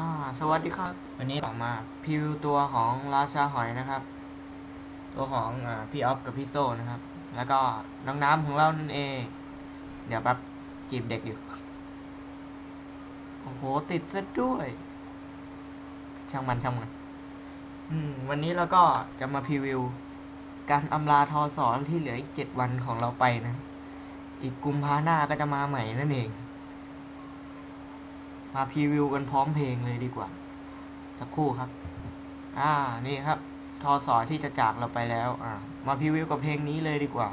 อ่าสวัสดีครับ วันนี้ออกมาพิวตัวของราชาหอยนะครับ ตัวของอพี่ออฟกับพี่โซนะครับ แล้วก็น้องน้ำของเรานั่นเอง เดี๋ยวแป๊บจีบเด็กอยู่ โอ้โห ติดซะด้วย ช่างมันช่างมันวันนี้เราก็จะมาพรีวิว การอำลาทอสอนที่เหลืออีกเจ็ดวันของเราไปนะ อีกกุมภาหน้าก็จะมาใหม่นั่นเอง มาพรีวิวกันพร้อมเพลงเลยดีกว่า สักครู่ครับ อ่านี่ครับทอสอที่จะจากเราไปแล้ว อ่ามาพรีวิวกับเพลงนี้เลยดีกว่า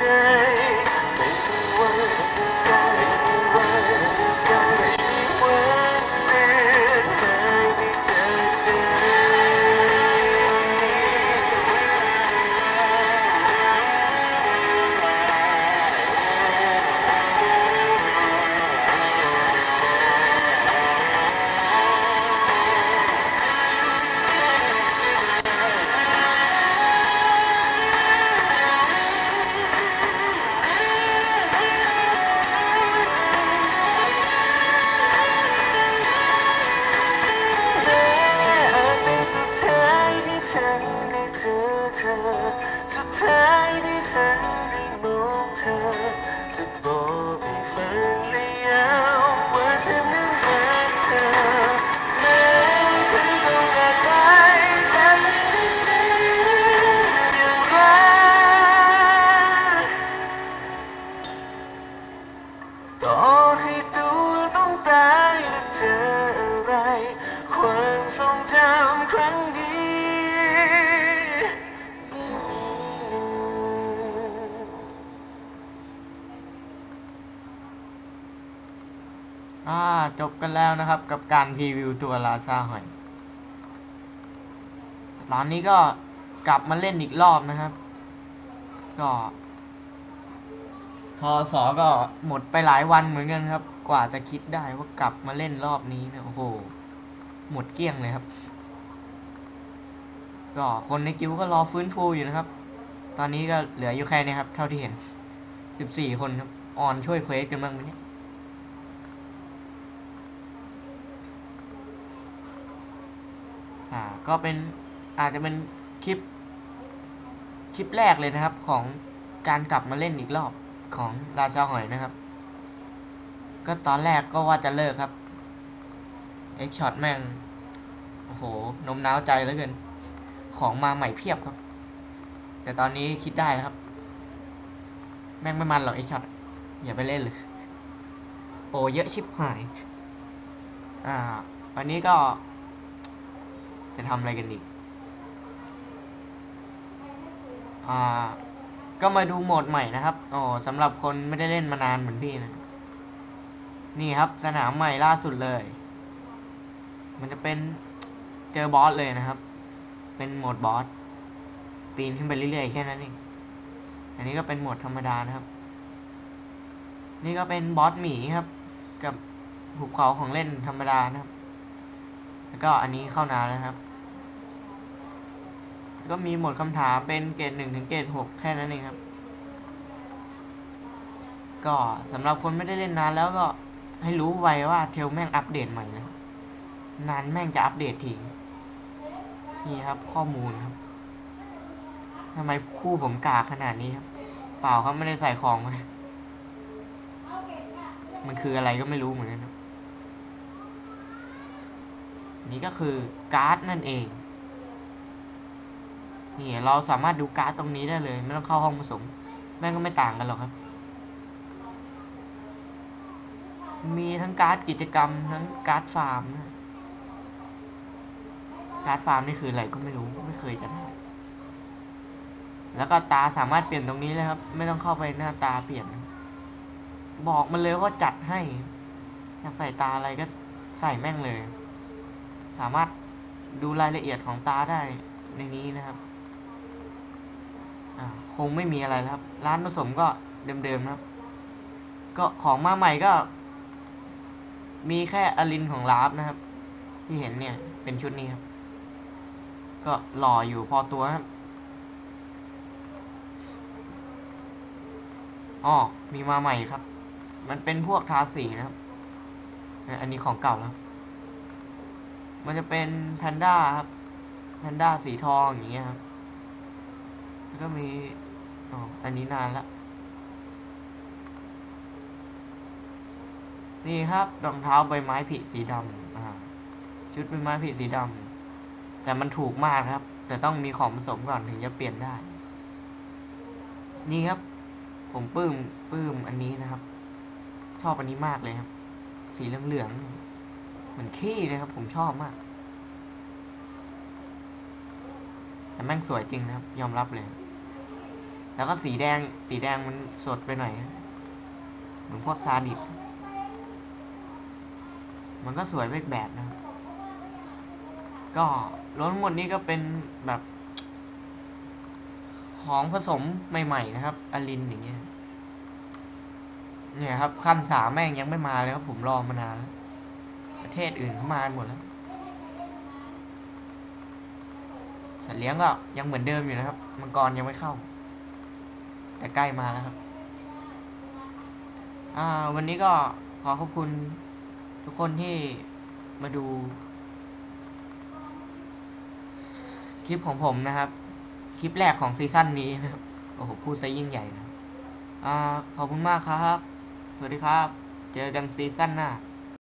day. ฉันได้เจอเธอ สุดท้ายที่ฉันได้มองเธอจะบอก จบกันแล้วนะครับ กับการพรีวิวตัวราชาหอย ตอนนี้ก็กลับมาเล่นอีกรอบนะครับ ก็ทอสอก็หมดไปหลายวันเหมือนกันครับ กว่าจะคิดได้ว่ากลับมาเล่นรอบนี้เนี่ยโอ้โห หมดเกลี้ยงเลยครับ ก็คนในกิ้วก็รอฟื้นฟูอยู่นะครับ ตอนนี้ก็เหลืออยู่แค่นี้ครับ เท่าที่เห็น 14 คนครับ ออนช่วยเควสกันบ้างไหมเนี่ย อ่าก็เป็นอาจจะเป็นคลิป คลิปแรกเลยนะครับของการกลับมาเล่นอีกรอบของราชาหอยนะครับ ก็ตอนแรกก็ว่าจะเลิกครับเอ็กช็อตแม่ง โอ้โหนมน้าวใจเหลือเกิน ของมาใหม่เพียบครับ แต่ตอนนี้คิดได้แล้วครับ แม่งไม่มันหรอกเอ็กช็อตอย่าไปเล่นเลย โปรเยอะชิบหาย อ่า วันนี้ก็ จะทำอะไรกันอีก อ่า ก็มาดูโหมดใหม่นะครับอ๋อสำหรับคนไม่ได้เล่นมานานเหมือนพี่นะ นี่ครับสนามใหม่ล่าสุดเลย มันจะเป็นเจอบอสเลยนะครับ เป็นโหมดบอส ปีนขึ้นไปเรื่อยๆแค่นั้นเอง อันนี้ก็เป็นโหมดธรรมดานะครับ นี่ก็เป็นบอสหมีครับ กับหุบเขาของเล่นธรรมดานะครับ แล้วก็อันนี้เข้านานแล้วครับ ก็มีหมดคำถามเป็นเกรดหนึ่งถึงเกรดหกแค่นั้นเองครับ ก็สำหรับคนไม่ได้เล่นนานแล้วก็ให้รู้ไว้ว่าเทลแม่งอัปเดตใหม่นะนานแม่งจะอัปเดตทิ้งนี่ครับข้อมูลครับทำไมคู่ผมกากขนาดนี้ครับ เปล่าเขาไม่ได้ใส่ของมามันคืออะไรก็ไม่รู้เหมือนกันครับ นี่ก็คือการ์ดนั่นเอง นี่เราสามารถดูการ์ดตรงนี้ได้เลย ไม่ต้องเข้าห้องผสม แม่งก็ไม่ต่างกันหรอกครับ มีทั้งการ์ดกิจกรรมทั้งการ์ดฟาร์ม การ์ดฟาร์มนี่คืออะไรก็ไม่รู้ไม่เคยจะได้ แล้วก็ตาสามารถเปลี่ยนตรงนี้เลยครับ ไม่ต้องเข้าไปหน้าตาเปลี่ยน บอกมันเลยว่าจัดให้ อยากใส่ตาอะไรก็ใส่แม่งเลย สามารถดูรายละเอียดของตาได้ในนี้นะครับคงไม่มีอะไรแล้วครับ ร้านผสมก็เดิมๆนะครับ ก็ของมาใหม่ก็ มีแค่อลินของลาฟนะครับ ที่เห็นเนี่ยเป็นชุดนี้ครับ ก็หล่ออยู่พอตัวครับอ๋อมีมาใหม่ครับ มันเป็นพวกทาสีนะครับ อันนี้ของเก่าแล้ว มันจะเป็นแพนด้าครับ แพนด้าสีทองอย่างเงี้ยครับ แล้วก็มีอ๋ออันนี้นานละ นี่ครับรองเท้าใบไม้ผลิสีดำอ่าชุดใบไม้ผลิสีดำแต่มันถูกมากครับ แต่ต้องมีของผสมก่อนถึงจะเปลี่ยนได้ นี่ครับ ผมปลื้มปลื้มอันนี้นะครับ ชอบอันนี้มากเลยครับ สีเหลืองๆ เหมือนขี้เลยครับ ผมชอบมาก แต่แม่งสวยจริงนะครับ ยอมรับเลย แล้วก็สีแดง สีแดงมันสดไปหน่อยเหมือนพวกซาดิสมันก็สวยไปอีกแบบนะ ก็รวมทั้งหมดนี้ก็เป็นแบบ ของผสมใหม่ ๆ นะครับอลินอย่างเงี้ยเนี่ยครับ ขั้นสามแม่งยังไม่มาเลยครับผมรอมานานแล้ว ประเทศอื่นเข้ามาหมดแล้วสัตว์เลี้ยงก็ยังเหมือนเดิมอยู่นะครับ มังกรยังไม่เข้า แต่ใกล้มาแล้วครับอ่าวันนี้ก็ขอขอบคุณทุกคนที่มาดู คลิปของผมนะครับ คลิปแรกของซีซั่นนี้นะครับ โอ้โห พูดซะยิ่งใหญ่นะอ่าขอบคุณมากครับ สวัสดีครับ เจอกันซีซั่นหน้า